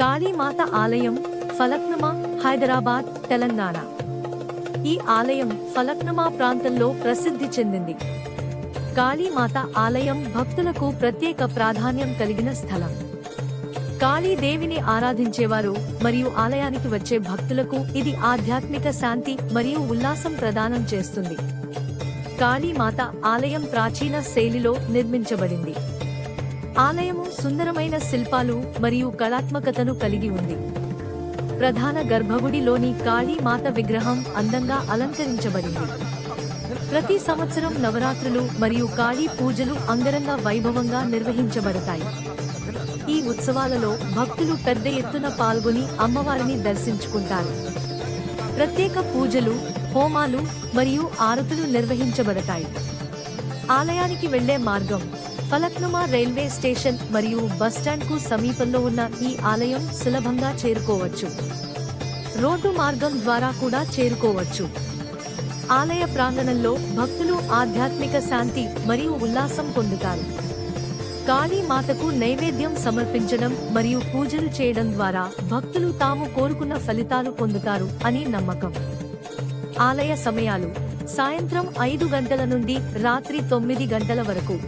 కాళీమాత ఆలయం ఫలక్నమా హైదరాబాద్ తెలంగాణ. ఈ ఆలయం ఫలక్నమా ప్రాంతంలో ప్రసిద్ధి చెందింది. కాళీమాత ఆలయం భక్తులకు ప్రత్యేక ప్రాధాన్యం కలిగిన స్థలం. కాళీదేవిని ఆరాధించేవారు మరియు ఆలయానికి వచ్చే భక్తులకు ఇది ఆధ్యాత్మిక శాంతి మరియు ఉల్లాసం ప్రదానం చేస్తుంది. కాళీమాత ఆలయం ప్రాచీన శైలిలో నిర్మించబడింది. ఆలయము సుందరమైన శిల్పాలు మరియు కళాత్మకతను కలిగి ఉంది. ప్రధాన గర్భగుడిలోని కాళీమాత విగ్రహం అందంగా అలంకరించబడింది. ప్రతి సంవత్సరం నవరాత్రులు మరియు కాళీ పూజలు అంగరంగ వైభవంగా నిర్వహించబడతాయి. ఈ ఉత్సవాలలో భక్తులు పెద్ద ఎత్తున పాల్గొని అమ్మవారిని దర్శించుకుంటారు. ప్రత్యేక పూజలు హోమాలు మరియు ఆరతులు నిర్వహించబడతాయి. ఆలయానికి వెళ్ళే మార్గం ఫలక్నుమా రైల్వే స్టేషన్ మరియు బస్టాండ్కు సమీపంలో ఉన్న ఈ ఆలయం సులభంగా చేరుకోవచ్చు. రోడ్డు మార్గం ద్వారా కూడా చేరుకోవచ్చు. ఆలయ ప్రాంగణంలో భక్తులు ఆధ్యాత్మిక శాంతి మరియు ఉల్లాసం పొందుతారు. కాళీ మాతకు నైవేద్యం సమర్పించడం మరియు పూజలు చేయడం ద్వారా భక్తులు తాము కోరుకున్న ఫలితాలు పొందుతారు అని నమ్మకం. ఆలయ సమయాలు సాయంత్రం ఐదు గంటల నుండి రాత్రి తొమ్మిది గంటల వరకు.